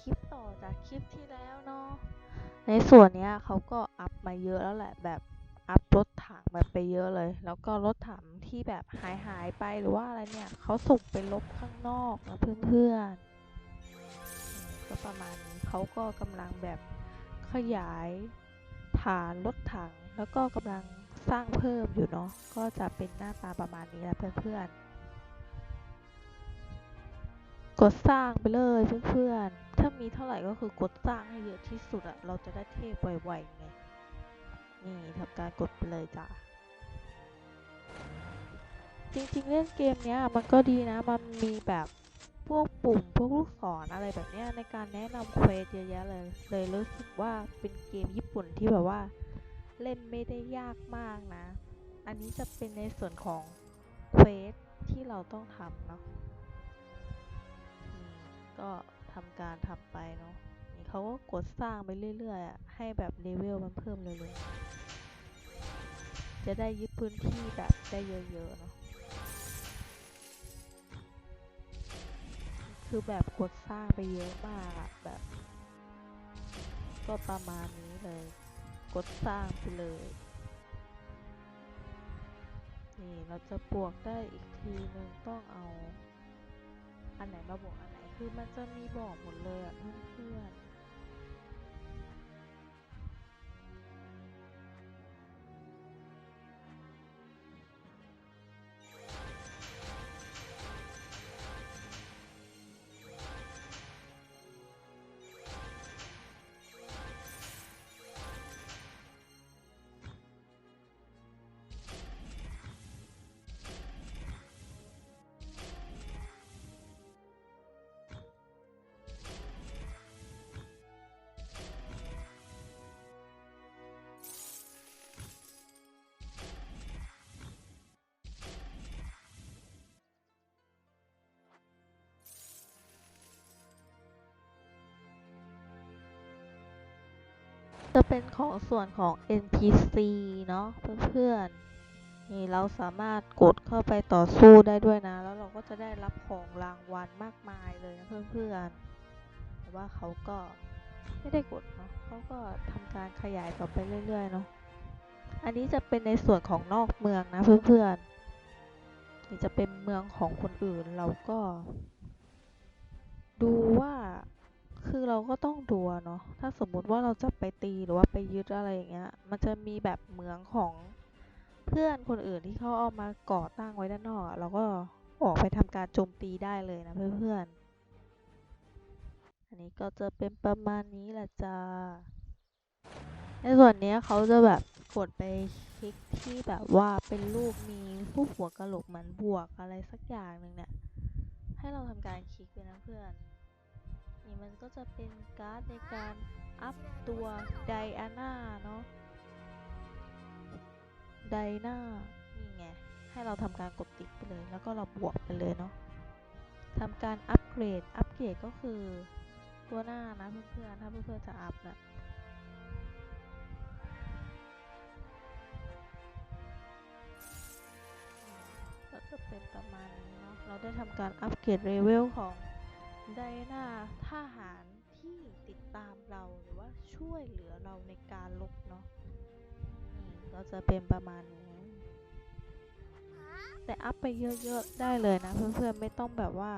คลิปต่อจากคลิปที่แล้วเนาะ ในส่วนเนี้ยเขาก็อัพมาเยอะแล้วแหละแบบอัพรถถังแบบไปเยอะเลย แล้วก็รถถังที่แบบหายหายไปหรือว่าอะไรเนี่ยเขาส่งไปลบข้างนอกนะเพื่อนๆอืมก็ประมาณนี้เขาก็กำลังแบบขยายฐานรถถัง แล้วก็กำลังสร้างเพิ่มอยู่เนาะก็จะเป็นหน้าตาประมาณนี้แหละเพื่อนๆ กดสร้างไปเลยเพื่อนๆ ถ้ามีเท่าไหร่ก็คือกดสร้างให้เยอะที่สุดอะเราจะได้เทพไวๆไง นี่ทำการกดไปเลยจ้ะ จริงๆ เล่นเกมเนี้ยมันก็ดีนะ มันมีแบบพวกปุ่มพวกลูกศรอะไรแบบเนี้ยในการแนะนำเควสเยอะแยะเลย เลยรู้สึกว่าเป็นเกมญี่ปุ่นที่แบบว่าเล่นไม่ได้ยากมากนะ อันนี้จะเป็นในส่วนของเควสที่เราต้องทำเนาะ ก็ทำการทำไปเนาะนี่เขาก็กดสร้างไปเรื่อยๆอะให้แบบเลเวลมันเพิ่มเร็วๆจะได้ยึดพื้นที่แบบได้เยอะๆเนาะคือแบบกดสร้างไปเยอะมากอะแบบ ก็ประมาณนี้เลย กดสร้างไปเลย นี่เราจะบวกได้อีกทีนึงต้องเอา อันไหนมาบวกอันไหน คือมันจะมีบอกหมดเลยอะเพื่อนๆ จะเป็นของส่วนของ NPC เนาะเพื่อนๆ นี่เราสามารถกดเข้าไปต่อสู้ได้ด้วยนะ แล้วเราก็จะได้รับของรางวัลมากมายเลยนะเพื่อนๆ แต่ว่าเขาก็ไม่ได้กดเนาะเขาก็ทำการขยายต่อไปเรื่อยๆเนาะ อันนี้จะเป็นในส่วนของนอกเมืองนะเพื่อนๆนี่จะเป็นเมืองของคนอื่นเราก็ ดูว่า คือเราก็ต้องดูเนาะ ถ้าสมมุติว่าเราจะไปตีหรือว่าไปยึดอะไรอย่างเงี้ย มันจะมีแบบเหมืองของเพื่อนคนอื่นที่เขาเอามาก่อตั้งไว้ด้านนอกเราก็ออกไปทำการโจมตีได้เลยนะเพื่อนๆ อันนี้ก็จะเป็นประมาณนี้แหละจ้า ในส่วนเนี้ยเขาจะแบบกดไปคลิกที่แบบว่าเป็นรูปมีรูปหัวกระโหลกเหมือนบวกอะไรสักอย่างหนึ่งเนี่ย ให้เราทำการคลิกไปนะเพื่อน นี่มันก็จะเป็นการ์ดในการอัพตัวไดอาน่าเนาะไดนานี่ไง ให้เราทำการกดติ๊กไปเลย แล้วก็เราบวกไปเลยเนาะทำการอัปเกรด อัปเกรดก็คือตัวหน้านะเพื่อนๆ ถ้าเพื่อนๆจะอัพนะก็จะเป็นประมาณนี้เนาะ เราได้ทำการอัปเกรดเลเวลของ ไดนาทหารที่ติดตามเราหรือว่าช่วยเหลือเราในการลบเนาะก็จะเป็นประมาณนี้แต่อัพไปเยอะๆได้เลยนะ เพื่อนๆไม่ต้องแบบว่า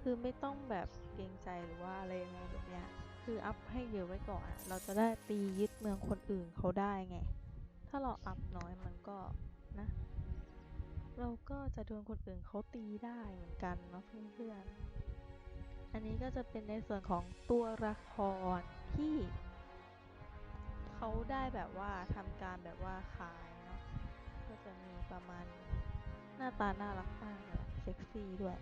คือไม่ต้องแบบเกรงใจหรือว่าอะไรยังไงแบบเนี้ยคืออัพให้เยอะไว้ก่อนอะเราจะได้ตียึดเมืองคนอื่นเขาได้ไง ถ้าเราอัพน้อยมันก็นะ เราก็จะโดนคนอื่นเขาตีได้เหมือนกันเนาะเพื่อนๆ อันนี้ก็จะเป็นในส่วนของตัวละครที่เขาได้แบบว่าทำการแบบว่าขายเนาะก็จะมีประมาณหน้าตาน่ารักมากเลยเซ็กซี่ด้วย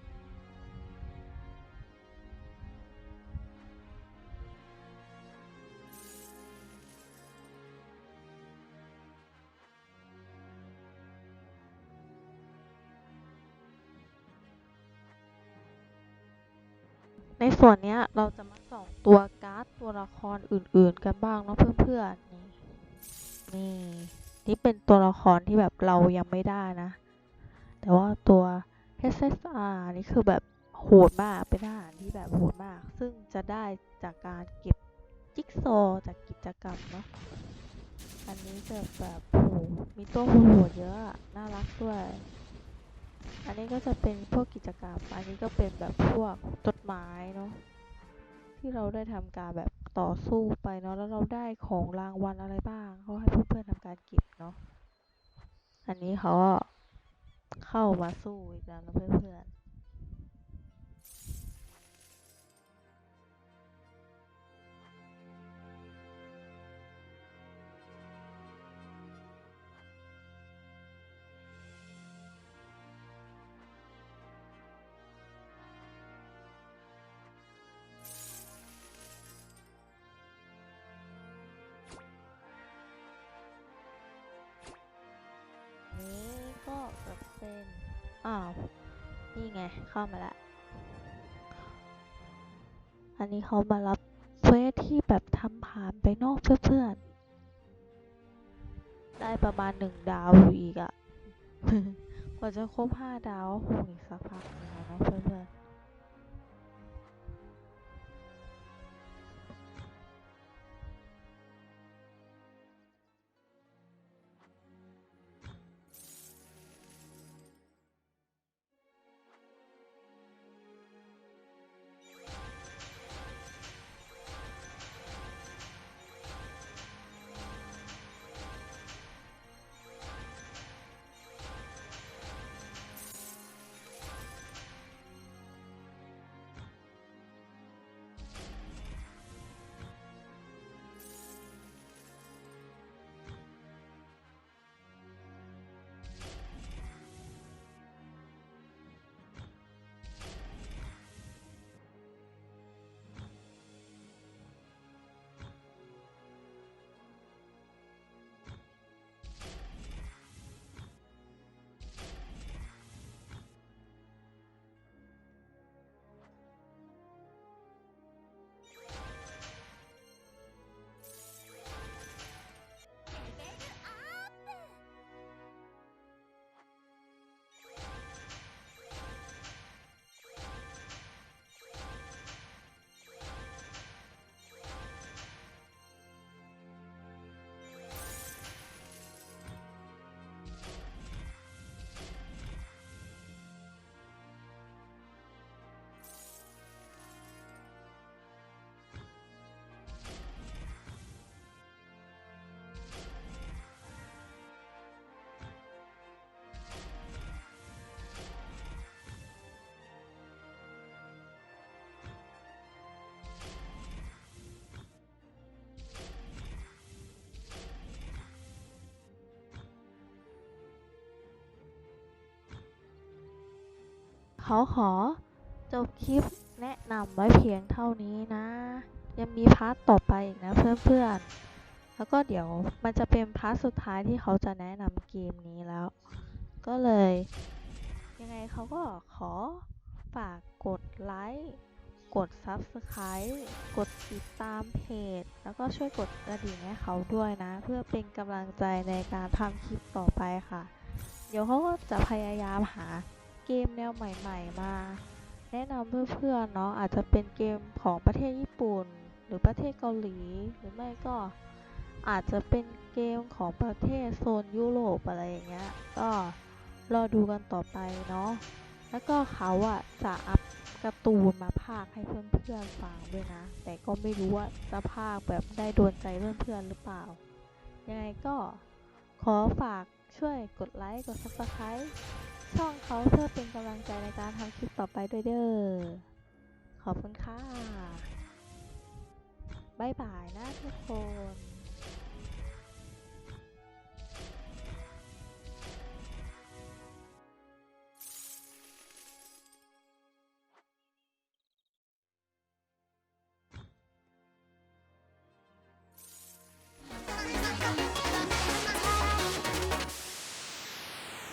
ในส่วนนี้เราจะมาส่องตัวการ์ดตัวละครอื่นๆ กันบ้างเนาะเพื่อนๆนี่นี่นี่เป็นตัวละครที่แบบเรายังไม่ได้นะ แต่ว่าตัว SSR นี่คือแบบโหดมากเป็นทหารที่แบบโหดมาก ซึ่งจะได้จากการเก็บจิ๊กซอจากกิจกรรมเนาะอันนี้จะแบบโหมีตัวโหดเยอะอะน่ารักด้วย อันนี้ก็จะเป็นพวกกิจกรรม อันนี้ก็เป็นแบบพวกจดหมายเนาะที่เราได้ทำการแบบต่อสู้ไปเนาะแล้วเราได้ของรางวัลอะไรบ้างเขาให้เพื่อนๆทำการเก็บเนาะอันนี้เขาเข้ามาสู้อีกแล้วนะเพื่อนๆ อ้าว นี่ไง เข้ามาแล้วอันนี้เขามารับเควสที่แบบทำผ่านไปนอกเพื่อนๆ ได้ประมาณหนึ่งดาวอยู่อีกอะกว่าจะครบห้าดาวก็คงอีกสักพักนึงอะเนะเพื่อนๆ เขาขอ จบคลิปแนะนำไว้เพียงเท่านี้นะ ยังมีพาร์ทต่อไปอีกนะเพื่อนๆ แล้วก็เดี๋ยวมันจะเป็นพาร์ทสุดท้ายที่เขาจะแนะนำเกมนี้แล้ว ก็เลย ยังไงเขาก็ขอฝากกดไลค์กด Subscribe กดติดตามเพจ แล้วก็ช่วยกดกระดิ่งให้เขาด้วยนะ เพื่อเป็นกำลังใจในการทำคลิปต่อไปค่ะ เดี๋ยวเขาก็จะพยายามหา เกมแนวใหม่ ๆ มา แนะนำเพื่อนๆเนาะอาจจะเป็นเกมของประเทศญี่ปุ่น หรือประเทศเกาหลีหรือไม่ก็อาจจะเป็นเกมของประเทศโซนยุโรปอะไรอย่างเงี้ยก็รอดูกันต่อไปเนาะแล้วก็เขาอะจะอัพการ์ตูนมาพากย์ให้เพื่อนๆฟังด้วยนะ แต่ก็ไม่รู้ว่าจะพากย์แบบได้โดนใจเพื่อนๆหรือเปล่า ยังไงก็ขอฝากช่วยกดไลค์ กด subscribe ช่องเขาเพื่อเป็นกำลังใจในการทำคลิปต่อไปด้วยเด้อ ขอบคุณค่ะ บ๊ายบายนะทุกคน